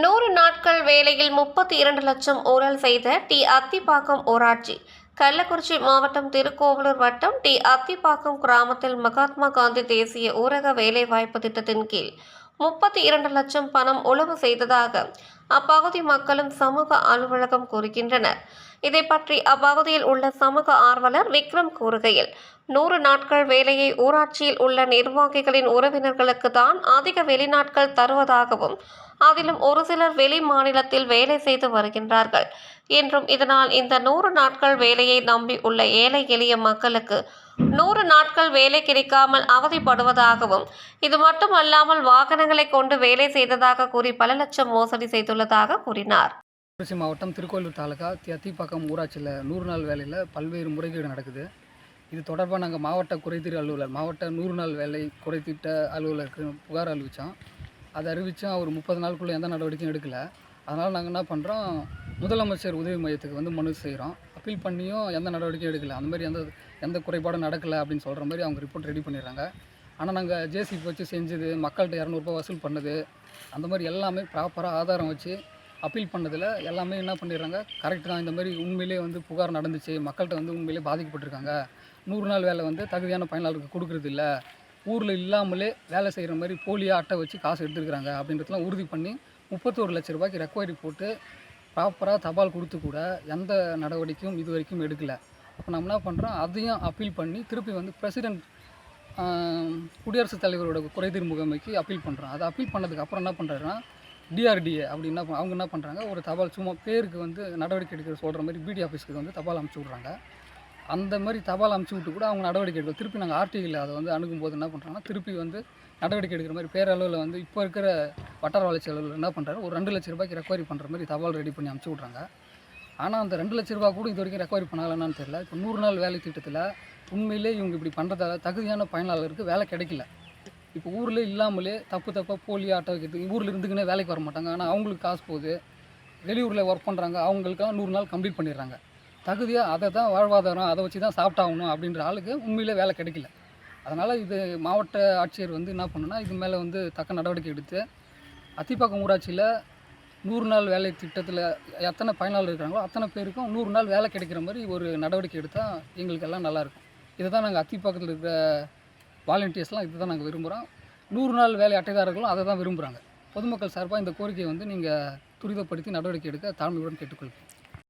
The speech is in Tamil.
நூறு நாட்கள் வேலையில் முப்பத்தி இரண்டு லட்சம் ஊழல் செய்த டி. அத்திப்பாக்கம் ஊராட்சி. கள்ளக்குறிச்சி மாவட்டம் திருக்கோவலூர் வட்டம் டி. அத்திப்பாக்கம் கிராமத்தில் மகாத்மா காந்தி தேசிய ஊரக வேலைவாய்ப்பு திட்டத்தின் கீழ் முப்பத்தி இரண்டு லட்சம் பணம் உழவு செய்ததாக அப்பகுதி மக்களும் சமூக அலுவலகம் கூறுகின்றனர். இதை பற்றி அப்பகுதியில் உள்ள சமூக ஆர்வலர் விக்ரம் கூறுகையில் நூறு நாட்கள் வேலையை ஊராட்சியில் உள்ள நிர்வாகிகளின் உறவினர்களுக்கு தான் அதிக வெளிநாட்கள் தருவதாகவும் அதிலும் ஒரு சிலர் வெளி மாநிலத்தில் வேலை செய்து வருகின்றார்கள். என்றும் இதனால் இந்த நூறு நாட்கள் வேலையை நம்பி உள்ள ஏழை எளிய மக்களுக்கு நூறு நாட்கள் வேலை கிடைக்காமல் அவதிப்படுவதாகவும் இது மட்டுமல்லாமல் வாகனங்களை கொண்டு வேலை செய்ததாக கூறி பல லட்சம் மோசடி செய்துள்ளதாக கூறினார். திருச்சி மாவட்டம் திருக்கோயிலூர் தாலுக்கா தியத்திப்பாக்கம் ஊராட்சியில் நூறு நாள் வேலையில் பல்வேறு முறைகேடு நடக்குது. இது தொடர்பாக நாங்கள் மாவட்ட குறைதீர் அலுவலர் மாவட்ட நூறு நாள் வேலை குறைத்திட்ட அலுவலருக்கு புகார் அறிவித்தோம் அதை அறிவித்தோம் அவர் முப்பது நாளுக்குள்ளே எந்த நடவடிக்கையும் எடுக்கலை. அதனால் நாங்கள் என்ன பண்ணுறோம் முதலமைச்சர் உதவி மையத்துக்கு வந்து மனு செய்கிறோம் அப்பீல் பண்ணியும் எந்த நடவடிக்கையும் எடுக்கலை. அந்த மாதிரி எந்த எந்த குறைபாடும் நடக்கலை அப்படின்னு சொல்கிற மாதிரி அவங்க ரிப்போர்ட் ரெடி பண்ணிடுறாங்க. ஆனால் நாங்கள் ஜேசிபி வச்சு செஞ்சது மக்கள்கிட்ட இரநூறுபா வசூல் பண்ணது. அந்த மாதிரி எல்லாமே ப்ராப்பராக ஆதாரம் வச்சு அப்பீல் பண்ணதில் எல்லாமே என்ன பண்ணிடுறாங்க? கரெக்ட் தான். இந்த மாதிரி உண்மையிலே வந்து புகார் நடந்துச்சு. மக்கள்கிட்ட வந்து உண்மையிலே பாதிக்கப்பட்டிருக்காங்க. நூறு நாள் வேலை வந்து தகுதியான பயனாளருக்கு கொடுக்குறது இல்லை. ஊரில் இல்லாமலே வேலை செய்கிற மாதிரி போலியாக அட்டை வச்சு காசு எடுத்துருக்குறாங்க அப்படின்றதெல்லாம் உறுதி பண்ணி முப்பத்தோரு லட்ச ரூபாய்க்கு ரெக்வயரி போட்டு ப்ராப்பராக தபால் கொடுத்து கூட எந்த நடவடிக்கையும் இது வரைக்கும் எடுக்கலை. அப்போ நம்ம என்ன பண்ணுறோம் அதையும் அப்பீல் பண்ணி திருப்பி வந்து பிரசிடென்ட் குடியரசுத் தலைவரோட குறைதீர் முகமைக்கு அப்பீல் பண்ணுறோம் அதை அப்பீல் பண்ணதுக்கு அப்புறம் என்ன பண்ணுறாருன்னா டிஆர்டிஏ அப்படி என்ன அவங்க என்ன பண்ணுறாங்க ஒரு தபால் சும்மா பேருக்கு வந்து நடவடிக்கை எடுக்கிற சொல்கிற மாதிரி பிடி ஆஃபீஸ்க்கு வந்து தபால் அமுச்சு விட்றாங்க. அந்த மாதிரி தபால் அமுச்சு விட்டு கூட அவங்க நடவடிக்கை எடுக்கல. திருப்பி நாங்கள் ஆர்டிஐயில் அதை வந்து அணுகும்போது என்ன பண்ணுறாங்கன்னா திருப்பி வந்து நடவடிக்கை எடுக்கிற மாதிரி பேரளவில் வந்து இப்போ இருக்கிற வட்டார வளர்ச்சி அளவில் என்ன பண்ணுறாரு ஒரு ரெண்டு லட்ச ரூபாய்க்கு ரெக்வரி பண்ணுற மாதிரி தபால் ரெடி பண்ணி அமுச்சு விட்றாங்க. ஆனால் அந்த ரெண்டு லட்ச ரூபா கூட இது வரைக்கும் ரெக்வரி பண்ணாங்களான்னு தெரியல. இப்போ நூறு நாள் வேலை திட்டத்தில் உண்மையிலே இவங்க இப்படி பண்ணுறதால தகுதியான பயனாளருக்கு வேலை கிடைக்கல. இப்போ ஊரில் இல்லாமலே தப்பு தப்பாக போலி ஆட்டோ வைக்கிறது ஊரில் இருந்துக்குன்னே வேலைக்கு வர மாட்டாங்க. ஆனால் அவங்களுக்கு காசு போகுது. வெளியூரில் ஒர்க் பண்ணுறாங்க அவங்களுக்கெல்லாம் நூறு நாள் கம்ப்ளீட் பண்ணிடுறாங்க. தகுதியாக அதை தான் வாழ்வாதாரம் அதை வச்சு தான் சாப்பிட்டாகணும் அப்படின்ற ஆளுக்கு உண்மையிலே வேலை கிடைக்கல. அதனால் இது மாவட்ட ஆட்சியர் வந்து என்ன பண்ணுன்னா இது மேலே வந்து தக்க நடவடிக்கை எடுத்து அத்திப்பாக்கம் ஊராட்சியில் நூறு நாள் வேலை திட்டத்தில் எத்தனை பயனாளர் இருக்கிறாங்களோ அத்தனை பேருக்கும் நூறு நாள் வேலை கிடைக்கிற மாதிரி ஒரு நடவடிக்கை எடுத்தால் எங்களுக்கு எல்லாம் நல்லாயிருக்கும் இதை தான் நாங்கள் அத்திப்பாக்கத்தில் இருக்கிற வாலண்டியர்ஸ்லாம் இதை தான் நாங்கள் விரும்புகிறோம். நூறு நாள் வேலை அட்டைதாரர்களும் அதை தான் விரும்புகிறாங்க. பொதுமக்கள் சார்பாக இந்த கோரிக்கையை வந்து நீங்கள் துரிதப்படுத்தி நடவடிக்கை எடுக்க தாழ்மையுடன் கேட்டுக்கொள்கிறேன்.